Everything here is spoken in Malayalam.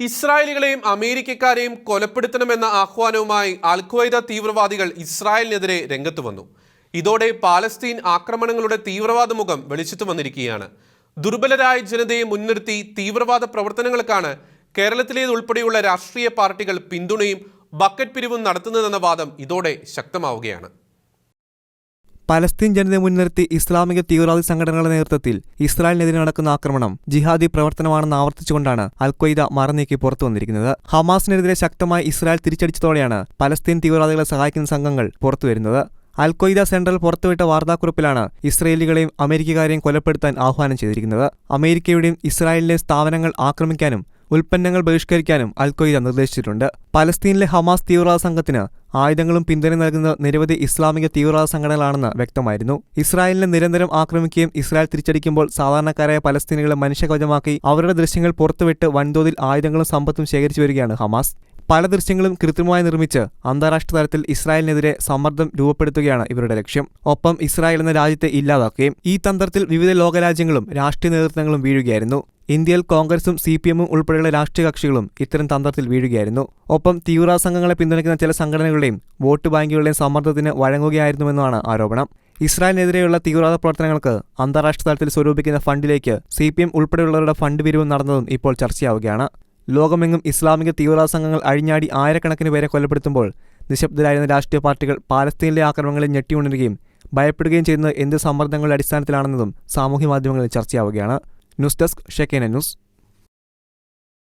ഇസ്രായേലികളെയും അമേരിക്കക്കാരെയും കൊലപ്പെടുത്തണമെന്ന ആഹ്വാനവുമായി അൽഖ്വയ്ദ തീവ്രവാദികൾ ഇസ്രായേലിനെതിരെ രംഗത്ത് വന്നു. ഇതോടെ പാലസ്തീൻ ആക്രമണങ്ങളുടെ തീവ്രവാദ മുഖം വെളിച്ചത്തു വന്നിരിക്കുകയാണ്. ദുർബലരായ ജനതയെ മുൻനിർത്തി തീവ്രവാദ പ്രവർത്തനങ്ങൾക്കാണ് കേരളത്തിലേതുൾപ്പെടെയുള്ള രാഷ്ട്രീയ പാർട്ടികൾ പിന്തുണയും ബക്കറ്റ് പിരിവും നടത്തുന്നതെന്ന വാദം ഇതോടെ ശക്തമാവുകയാണ്. പലസ്തീൻ ജനതയെ മുൻനിർത്തി ഇസ്ലാമിക തീവ്രവാദി സംഘടനകളുടെ നേതൃത്വത്തിൽ ഇസ്രായേലിനെതിരെ നടക്കുന്ന ആക്രമണം ജിഹാദി പ്രവർത്തനമാണെന്ന് ആവർത്തിച്ചുകൊണ്ടാണ് അൽക്വയ്ദ മറനീക്കി പുറത്തു വന്നിരിക്കുന്നത്. ഹമാസിനെതിരെ ശക്തമായി ഇസ്രായേൽ തിരിച്ചടിച്ചതോടെയാണ് പലസ്തീൻ തീവ്രവാദികളെ സഹായിക്കുന്ന സംഘങ്ങൾ പുറത്തുവരുന്നത് അൽക്വയ്ദ സെൻട്രൽ പുറത്തുവിട്ട വാർത്താക്കുറിപ്പിലാണ് ഇസ്രയേലികളെയും അമേരിക്കക്കാരെയും കൊലപ്പെടുത്താൻ ആഹ്വാനം ചെയ്തിരിക്കുന്നത്. അമേരിക്കയുടെയും ഇസ്രായേലിലെയും സ്ഥാപനങ്ങൾ ആക്രമിക്കാനും ഉൽപ്പന്നങ്ങൾ ബഹിഷ്കരിക്കാനും അൽക്വയ്ദ നിർദ്ദേശിച്ചിട്ടുണ്ട്. പലസ്തീനിലെ ഹമാസ് തീവ്രവാദ സംഘത്തിന് ആയുധങ്ങളും പിന്തുണ നൽകുന്ന നിരവധി ഇസ്ലാമിക തീവ്രവാദ സംഘടനകളാണെന്ന് വ്യക്തമായിരുന്നു. ഇസ്രായേലിനെ നിരന്തരം ആക്രമിക്കുകയും ഇസ്രായേൽ തിരിച്ചടിക്കുമ്പോൾ സാധാരണക്കാരായ പലസ്തീനികളെ മനുഷ്യകവചമാക്കി അവരുടെ ദൃശ്യങ്ങൾ പുറത്തുവിട്ട് വൻതോതിൽ ആയുധങ്ങളും സമ്പത്തും ശേഖരിച്ചു വരികയാണ് ഹമാസ്. പല ദൃശ്യങ്ങളും കൃത്രിമമായി നിർമ്മിച്ച് അന്താരാഷ്ട്ര തലത്തിൽ ഇസ്രായേലിനെതിരെ സമ്മർദ്ദം രൂപപ്പെടുത്തുകയാണ് ഇവരുടെ ലക്ഷ്യം. ഒപ്പം ഇസ്രായേൽ എന്ന രാജ്യത്തെ ഇല്ലാതാക്കുകയും ഈ തന്ത്രത്തിൽ വിവിധ ലോകരാജ്യങ്ങളും രാഷ്ട്രീയ നേതൃത്വങ്ങളും വീഴുകയായിരുന്നു. ഇന്ത്യയിൽ കോൺഗ്രസും സി പി എമ്മും ഉൾപ്പെടെയുള്ള രാഷ്ട്രീയ കക്ഷികളും ഇത്തരം തന്ത്രത്തിൽ വീഴുകയായിരുന്നു. ഒപ്പം തീവ്ര സംഘങ്ങളെ പിന്തുണയ്ക്കുന്ന ചില സംഘടനകളുടെയും വോട്ട് ബാങ്കുകളുടെയും സമ്മർദ്ദത്തിന് വഴങ്ങുകയായിരുന്നുവെന്നാണ് ആരോപണം. ഇസ്രായേലിനെതിരെയുള്ള തീവ്രവാദ പ്രവർത്തനങ്ങൾക്ക് അന്താരാഷ്ട്ര തലത്തിൽ സ്വരൂപിക്കുന്ന ഫണ്ടിലേക്ക് സി പി എം ഉൾപ്പെടെയുള്ളവരുടെ ഫണ്ട് പിരിവ് നടന്നതും ഇപ്പോൾ ചർച്ചയാവുകയാണ്. ലോകമെങ്ങും ഇസ്ലാമിക തീവ്രവാദ സംഘങ്ങൾ അഴിഞ്ഞാടി ആയിരക്കണക്കിന് പേരെ കൊലപ്പെടുത്തുമ്പോൾ നിശബ്ദരായിരുന്ന രാഷ്ട്രീയ പാർട്ടികൾ പാലസ്തീനിലെ ആക്രമണങ്ങളെ ഞെട്ടിയുണരുകയും ഭയപ്പെടുകയും ചെയ്യുന്നത് എന്ത് സമ്മർദ്ദങ്ങളുടെ അടിസ്ഥാനത്തിലാണെന്നതും സാമൂഹ്യ മാധ്യമങ്ങളിൽ ചർച്ചയാവുകയാണ്. News desk ഷെക്കേന news.